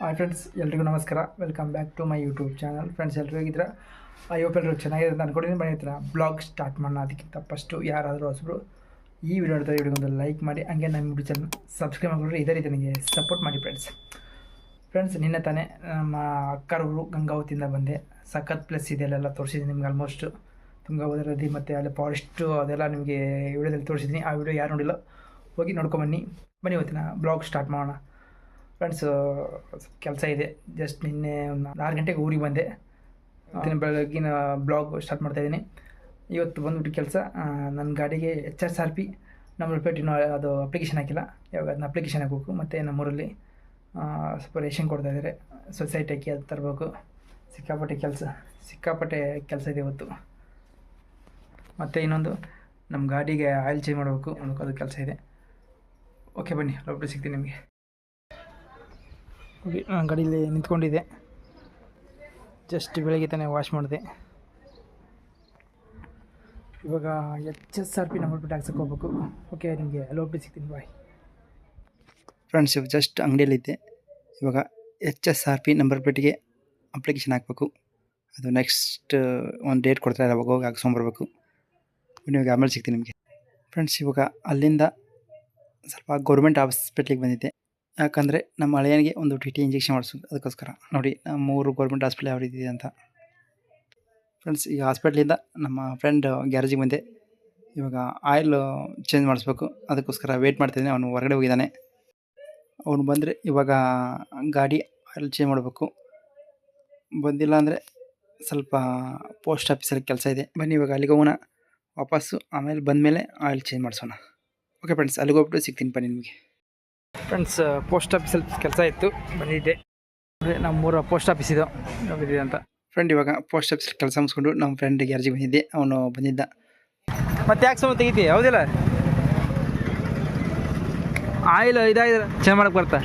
Hi friends, ಎಲ್ರಿಗೂ ನಮಸ್ಕಾರ. Welcome back to my YouTube channel friends ಎಲ್ಲರೂ ಹೋಗಿದ್ರೆ ಐ ಹೋಪ್ ಎಲ್ಲರೂ ಚೆನ್ನಾಗಿದೆ ಅಂತ ಅನ್ಕೊಂಡಿದ್ದೀನಿ. ಬನ್ನಿ ಹತ್ರ ಬ್ಲಾಗ್ ಸ್ಟಾರ್ಟ್ ಮಾಡೋಣ. ಅದಕ್ಕಿಂತ ಫಸ್ಟು ಯಾರಾದರೂ ಹೊಸಬ್ರು ಈ ವಿಡಿಯೋ ನೋಡ್ತಾರೆ ವಿಡಿಯೋಗೊಂದು ಲೈಕ್ ಮಾಡಿ. ಹಂಗೆ ನಮ್ಮ ಯೂಟ್ಯೂಬ್ ಚಾನಲ್ ಸಬ್ಸ್ಕ್ರೈಬ್ ಮಾಡಿಕೊಂಡ್ರೆ ಇದೇ ರೀತಿ ನನಗೆ ಸಪೋರ್ಟ್ ಮಾಡಿ ಫ್ರೆಂಡ್ಸ್ ಫ್ರೆಂಡ್ಸ್ ನಿನ್ನೆ ತಾನೇ ನಮ್ಮ ಅಕ್ಕರವರು ಗಂಗಾವತಿಯಿಂದ ಬಂದೆ. ಸಖತ್ ಪ್ಲೇಸ್ ಇದೆ, ಅಲ್ಲೆಲ್ಲ ತೋರಿಸಿದ್ದೀನಿ ನಿಮ್ಗೆ ಆಲ್ಮೋಸ್ಟ್ ತುಂಗಭದ್ರಾ ನದಿ ಮತ್ತು ಅಲ್ಲಿ ಫಾರೆಸ್ಟು ಅದೆಲ್ಲ ನಿಮಗೆ ವಿಡಿಯೋದಲ್ಲಿ ತೋರಿಸಿದ್ದೀನಿ. ಆ ವಿಡಿಯೋ ಯಾರು ನೋಡಿಲ್ಲ? ಹೋಗಿ ನೋಡ್ಕೊಂಬನ್ನಿ ಬನ್ನಿ. ಇವತ್ತಿನ ಬ್ಲಾಗ್ ಸ್ಟಾರ್ಟ್ ಮಾಡೋಣ. ಫ್ರೆಂಡ್ಸ್ ಕೆಲಸ ಇದೆ. ಜಸ್ಟ್ ನಿನ್ನೆ ಒಂದು ಆರು ಗಂಟೆಗೆ ಊರಿಗೆ ಬಂದೆ. ಇವತ್ತಿನ ಬೆಳಗಿನ ಬ್ಲಾಗ್ ಸ್ಟಾರ್ಟ್ ಮಾಡ್ತಾಯಿದ್ದೀನಿ ಇವತ್ತು ಬಂದ್ಬಿಟ್ಟು ಕೆಲಸ. ನನ್ನ ಗಾಡಿಗೆ ಎಚ್ ಎಸ್ ಆರ್ ಪಿ ನಮ್ಮ ರಿಪೇಟ್ ಇನ್ನೂ ಅದು ಅಪ್ಲಿಕೇಶನ್ ಹಾಕಿಲ್ಲ. ಯಾವಾಗ ಅದನ್ನ ಅಪ್ಲಿಕೇಶನ್ ಹಾಕಬೇಕು. ಮತ್ತು ನಮ್ಮೂರಲ್ಲಿ ಸ್ವಲ್ಪ ರೇಷನ್ ಕೊಡ್ತಾ ಇದ್ದಾರೆ. ಸೊಸೈಟಿ ಹಾಕಿ ಅದು ತರಬೇಕು. ಸಿಕ್ಕಾಪಟ್ಟೆ ಕೆಲಸ. ಸಿಕ್ಕಾಪಟ್ಟೆ ಕೆಲಸ ಇದೆ ಇವತ್ತು. ಮತ್ತು ಇನ್ನೊಂದು ನಮ್ಮ ಗಾಡಿಗೆ ಆಯಿಲ್ ಚೇಂಜ್ ಮಾಡಬೇಕು ಅನ್ನೋದು ಅದು ಕೆಲಸ ಇದೆ. ಓಕೆ ಬನ್ನಿ. ಲೋಪ ಸಿಗ್ತೀನಿ ನಿಮಗೆ. ನಾನು ಗಾಡೀಲಿ ನಿಂತ್ಕೊಂಡಿದ್ದೆ. ಜಸ್ಟ್ ಬೆಳಗ್ಗೆ ತಾನೇ ವಾಶ್ ಮಾಡಿದೆ. ಇವಾಗ H S R P number ಬಿಟ್ಟು ಹಾಕ್ಸಕ್ಕೆ ಹೋಗ್ಬೇಕು. ಓಕೆ ನಿಮಗೆ ಲೋಬ್ರಿ ಸಿಗ್ತೀನಿ ಬಾಯ್ ಫ್ರೆಂಡ್ಸ್ ಇವಾಗ ಜಸ್ಟ್ ಅಂಗಡಿಯಲ್ಲಿದ್ದೆ. ಇವಾಗ H S R P number ಪ್ಲೇಟಿಗೆ ಅಪ್ಲಿಕೇಶನ್ ಹಾಕಬೇಕು. ಅದು ನೆಕ್ಸ್ಟ್ ಒಂದು ಡೇಟ್ ಕೊಡ್ತಾರೆ ಅವಾಗ ಹೋಗಿ ಹಾಕ್ಸ್ಕೊಂಬರ್ಬೇಕು ನಿಮಗೆ ಆಮೇಲೆ ಸಿಗ್ತೀನಿ ನಿಮಗೆ. ಫ್ರೆಂಡ್ಸ್ ಇವಾಗ ಅಲ್ಲಿಂದ ಸ್ವಲ್ಪ ಗೌರ್ಮೆಂಟ್ ಹಾಸ್ಪಿಟ್ಲಿಗೆ ಬಂದಿದ್ದೆ. ಯಾಕಂದರೆ ನಮ್ಮ ಹಳೆಯನಿಗೆ ಒಂದು ಟಿ ಟಿ ಇಂಜೆಕ್ಷನ್ ಮಾಡಿಸೋದು ಅದಕ್ಕೋಸ್ಕರ. ನೋಡಿ, ಮೂರು ಗೌರ್ಮೆಂಟ್ ಹಾಸ್ಪಿಟಲ್ ಯಾವ ರೀತಿ ಅಂತ. ಫ್ರೆಂಡ್ಸ್ ಈ ಹಾಸ್ಪಿಟ್ಲಿಂದ ನಮ್ಮ ಫ್ರೆಂಡ್ ಗ್ಯಾರೇಜಿಗೆ ಬಂದೆ. ಇವಾಗ ಆಯಿಲ್ ಚೇಂಜ್ ಮಾಡಿಸ್ಬೇಕು. ಅದಕ್ಕೋಸ್ಕರ ವೆಯ್ಟ್ ಮಾಡ್ತಿದ್ದೀನಿ ಅವನು ಹೊರಗಡೆ ಹೋಗಿದ್ದಾನೆ. ಅವನು ಬಂದರೆ ಇವಾಗ ಗಾಡಿ ಆಯಿಲ್ ಚೇಂಜ್ ಮಾಡಬೇಕು. ಬಂದಿಲ್ಲ ಅಂದರೆ ಸ್ವಲ್ಪ ಪೋಸ್ಟ್ ಆಫೀಸಲ್ಲಿ ಕೆಲಸ ಇದೆ. ಬನ್ನಿ, ಇವಾಗ ಅಲ್ಲಿಗೆ ಹೋಗೋಣ. ವಾಪಸ್ಸು ಆಮೇಲೆ ಬಂದಮೇಲೆ ಆಯಿಲ್ ಚೇಂಜ್ ಮಾಡಿಸೋಣ. ಓಕೆ ಫ್ರೆಂಡ್ಸ್ ಅಲ್ಲಿಗೆ ಹೋಗ್ಬಿಟ್ಟು ಸಿಗ್ತೀನಿ ಬನ್ನಿ ನಿಮಗೆ. ಫ್ರೆಂಡ್ಸ್ ಪೋಸ್ಟ್ ಆಫೀಸಲ್ಲಿ ಕೆಲಸ ಇತ್ತು ಬಂದಿದ್ದೆ. ಅಂದರೆ ನಮ್ಮೂರ ಪೋಸ್ಟ್ ಆಫೀಸ್ ಇದು ಹೋಗಿದ್ದೆ ಅಂತ. ಫ್ರೆಂಡ್ ಇವಾಗ ಪೋಸ್ಟ್ ಆಫೀಸ್ ಕೆಲಸ ಮುಗಿಸ್ಕೊಂಡು ನಮ್ಮ ಫ್ರೆಂಡಿಗೆ ಅರ್ಜಿ ಬಂದಿದ್ದೆ ಅವನು ಬಂದಿದ್ದ. ಮತ್ತೆ ಯಾಕೆ ಸಮ ತೆಗಿತಿ ಹೌದಿಲ್ಲ? ಆಯಿಲ್ ಇದಾಗಿದೆ ಚೆಂದ ಮಾಡಕ್ಕೆ ಬರ್ತಾ.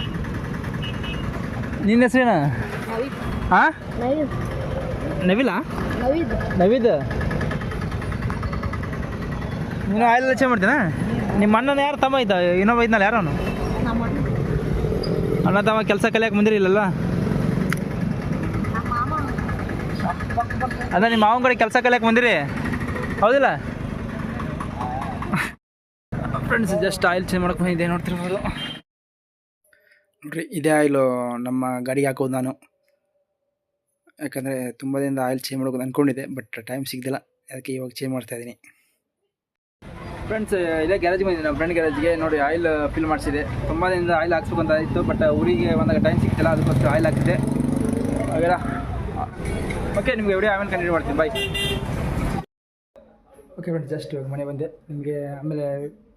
ನಿನ್ನ ಹೆಸರೇನ? ನವಿಲ ಹಾಂ ನವೀದ್. ನವಿಲಾ? ನವೀದ್. ನವೀದ್? ನೀನು ಆಯಿಲ್ ಚೇಂಜ್ ಮಾಡ್ತೀನಾ ನಿಮ್ಮ ಅಣ್ಣನ ಯಾರು? ತಮ್ಮ ಇದ್ದ ಇನ್ನೊಬ್ಬ ಇದ್ನಲ್ಲ ಯಾರು ಅವನು? ಅಣ್ಣ ತಮ್ಮ ಕೆಲಸ ಕಲಿಯಕ್ಕೆ ಬಂದಿರಲಿಲ್ಲಲ್ಲ ಅದ ನಿಮ್ಮ ಮಾವನ ಕಡೆ ಕೆಲಸ ಕಲಿಯಕ್ಕೆ ಬಂದಿರಿ? ಹೌದಿಲ್ಲ? ಫ್ರೆಂಡ್ಸ್ ಜಸ್ಟ್ ಆಯಿಲ್ ಚೇಂಜ್ ಮಾಡಕ್ಕೆ ಬಂದಿದ್ದೆ, ನೋಡ್ತಿರ್ಬೋದು. ನೋಡ್ರಿ, ಇದೇ ಆಯಿಲು ನಮ್ಮ ಗಾಡಿಗೆ ಹಾಕೋದು ನಾನು. ಯಾಕಂದರೆ ತುಂಬ ದಿನದ ಆಯಿಲ್ ಚೇಂಜ್ ಮಾಡೋದು ಅಂದ್ಕೊಂಡಿದ್ದೆ ಬಟ್ ಟೈಮ್ ಸಿಗ್ದಿಲ್ಲ. ಅದಕ್ಕೆ ಇವಾಗ ಚೇಂಜ್ ಮಾಡ್ತಾ ಇದ್ದೀನಿ. ಫ್ರೆಂಡ್ಸ್ ಇಲ್ಲೇ ಗ್ಯಾರೇಜ್ ಬಂದಿದ್ದೆ ನಮ್ಮ ಫ್ರೆಂಡ್ ಗ್ಯಾರೇಜ್ಗೆ ನೋಡಿ ಆಯಿಲ್ ಫಿಲ್ ಮಾಡಿಸಿದೆ. ತುಂಬ ದಿನದಿಂದ ಆಯಿಲ್ ಹಾಕ್ಸ್ಬೇಕು ಅಂತ ಇತ್ತು ಬಟ್ ಊರಿಗೆ ಬಂದಾಗ ಟೈಮ್ ಸಿಗ್ತಿಲ್ಲ, ಅದಕ್ಕೋಸ್ಕರ ಆಯಿಲ್ ಹಾಕಿದೆ ಹಾಗೆಲ್ಲ ಓಕೆ ನಿಮಗೆ ವಿಡಿಯೋ ಆಮೇಲೆ ಕಂಟಿನ್ಯೂ ಮಾಡ್ತೀನಿ. ಬಾಯ್ ಓಕೆ ಫ್ರೆಂಡ್ಸ್ ಜಸ್ಟ್ ಇವಾಗ ಮನೆ ಬಂದೆ. ನಿಮಗೆ ಆಮೇಲೆ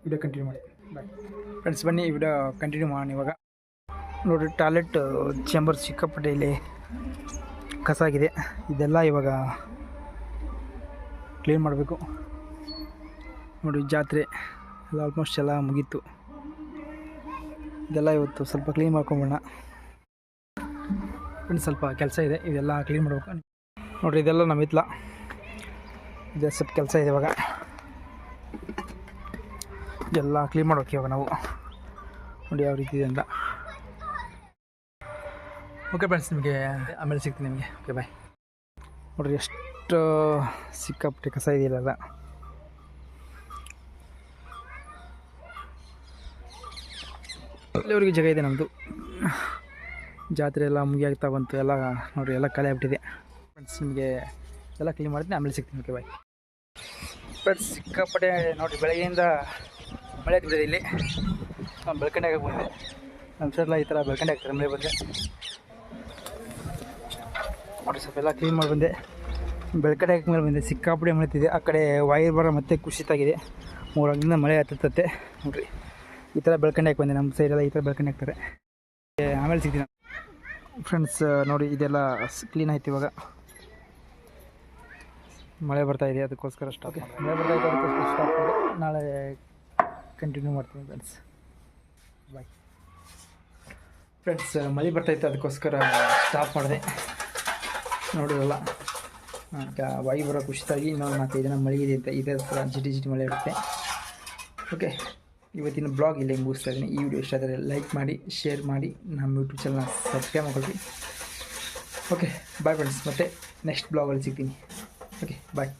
ವಿಡಿಯೋ ಕಂಟಿನ್ಯೂ ಮಾಡಿ. ಬಾಯ್ ಫ್ರೆಂಡ್ಸ್ ಬನ್ನಿ ವಿಡಿಯೋ ಕಂಟಿನ್ಯೂ ಮಾಡೋಣ ಇವಾಗ. ನೋಡಿ ಟಾಯ್ಲೆಟ್ ಚೇಂಬರ್ ಸಿಕ್ಕಾಪಟ್ಟೆ ಇಲ್ಲಿ ಕಸ ಆಗಿದೆ. ಇದೆಲ್ಲ ಇವಾಗ ಕ್ಲೀನ್ ಮಾಡಬೇಕು. ನೋಡಿ, ಜಾತ್ರೆ ಎಲ್ಲ ಆಲ್ಮೋಸ್ಟ್ ಎಲ್ಲ ಮುಗೀತು. ಇದೆಲ್ಲ ಇವತ್ತು ಸ್ವಲ್ಪ ಕ್ಲೀನ್ ಮಾಡ್ಕೊಂಬೋಣ ಇನ್ನು ಸ್ವಲ್ಪ ಕೆಲಸ ಇದೆ, ಇದೆಲ್ಲ ಕ್ಲೀನ್ ಮಾಡ್ಬೇಕು. ನೋಡಿರಿ, ಇದೆಲ್ಲ ನಮ್ಮ ಹಿತ್ಲ. ಇದೆ, ಸ್ವಲ್ಪ ಕೆಲಸ ಇದೆ ಇವಾಗ. ಇದೆಲ್ಲ ಕ್ಲೀನ್ ಮಾಡ್ಬೇಕು ಇವಾಗ ನಾವು. ನೋಡಿ ಯಾವ ರೀತಿ ಇದೆ ಅಂತ. ಓಕೆ ಫ್ರೆಂಡ್ಸ್ ನಿಮಗೆ ಆಮೇಲೆ ಸಿಗ್ತೀನಿ ನಿಮಗೆ. ಓಕೆ ಬಾಯ್ ನೋಡಿರಿ, ಎಷ್ಟು ಸಿಕ್ಕಾಪಟ್ಟೆ ಕಸ ಇದೆಯಲ್ಲ ಇಲ್ಲಿವರೆಗೆ ಜಾಗ ಇದೆ ನಮ್ಮದು ಜಾತ್ರೆ ಎಲ್ಲ ಮುಗಿಯಾಗ್ತಾ ಬಂತು. ಎಲ್ಲ ನೋಡಿರಿ ಎಲ್ಲ ಖಾಲಿ ಆಗ್ಬಿಟ್ಟಿದೆ. ಫ್ರೆಂಡ್ಸ್ ನಿಮಗೆ ಎಲ್ಲ ಕ್ಲೀನ್ ಮಾಡ್ತೀನಿ. ಆಮೇಲೆ ಸಿಗ್ತೀನಿ. ಓಕೆ ಬಾಯ್ ಫ್ರೆಂಡ್ಸ್ ಸಿಕ್ಕಾಪಟ್ಟೆ ನೋಡಿರಿ ಬೆಳಗ್ಗೆಯಿಂದ ಮಳೆ ಆಗ್ತಿದೆ ಇಲ್ಲಿ. ನಾನು ಬೆಳ್ಕಂಡೆ ಆಗಕ್ಕೆ ಬಂದೆ. ನಮ್ಮ ಸರ್ಲ ಈ ಥರ ಬೆಳ್ಕಂಡೆ ಆಗ್ತಾರೆ ಮಳೆ ಬಂದೆ ನೋಡಿ, ಸ್ವಲ್ಪ ಎಲ್ಲ ಕ್ಲೀನ್ ಮಾಡಿ ಬಂದೆ. ಬೆಳ್ಕಡೆ ಮೇಲೆ ಬಂದೆ. ಸಿಕ್ಕಾಪಡೆ ಮಳೆತಿದೆ ಆ ಕಡೆ ವೈರ್ ಬರ ಮತ್ತೆ ಕುಸಿತಾಗಿದೆ. ಮೂರು ಮಳೆ ಹತ್ತತ್ತೆ. ನೋಡ್ರಿ. ಈ ಥರ ಬೆಳ್ಕೊಂಡು ಹಾಕಿ ಬಂದೆ ನಮ್ಮ ಸೈಡೆಲ್ಲ ಈ ಥರ ಬೆಳ್ಕೊಂಡು ಹಾಕ್ತಾರೆ. ಆಮೇಲೆ ಸಿಗ್ತೀನಿ. ಫ್ರೆಂಡ್ಸ್ ನೋಡಿ ಇದೆಲ್ಲ ಕ್ಲೀನ್ ಆಯ್ತು ಇವಾಗ. ಮಳೆ ಬರ್ತಾ ಇದೆ ಅದಕ್ಕೋಸ್ಕರ ಸ್ಟಾಪ್ ಮಳೆ ಬರ್ತಾ ಇದೆ ಅದಕ್ಕೋಸ್ಕರ ಸ್ಟಾಪ್ ನಾಳೆ ಕಂಟಿನ್ಯೂ ಮಾಡ್ತೀನಿ ಫ್ರೆಂಡ್ಸ್ ಬಾಯ್ ಫ್ರೆಂಡ್ಸ್ ಮಳೆ ಬರ್ತಾಯಿತ್ತು ಅದಕ್ಕೋಸ್ಕರ ಸ್ಟಾಪ್ ಮಾಡಿದೆ. ನೋಡಿರಲ್ಲ ವಾಯು ಬರೋ ಖುಷಿತಾಗಿ ಇನ್ನೊಂದು ನಾಲ್ಕೈದು ದಿನ ಮಳೆ ಇದೆ ಅಂತ ಇದೇ ಥರ ಜಿಟಿ ಜಿಟಿ ಮಳೆ ಇರುತ್ತೆ. ಓಕೆ ಇವತ್ತಿನ ಬ್ಲಾಗ್ ಇಲ್ಲೇ ಮುಗಿಸ್ತಾ ಇದ್ದೀನಿ. ಈ ವಿಡಿಯೋ ಇಷ್ಟ ಆದರೆ ಲೈಕ್ ಮಾಡಿ ಶೇರ್ ಮಾಡಿ, ನಮ್ಮ ಯೂಟ್ಯೂಬ್ ಚಾನಲ್ನ ಸಬ್ಸ್ಕ್ರೈಬ್ ಮಾಡ್ಕೊಳ್ರಿ ಓಕೆ ಬಾಯ್ ಫ್ರೆಂಡ್ಸ್ ಮತ್ತೆ ನೆಕ್ಸ್ಟ್ ಬ್ಲಾಗಲ್ಲಿ ಸಿಗ್ತೀನಿ. ಓಕೆ ಬಾಯ್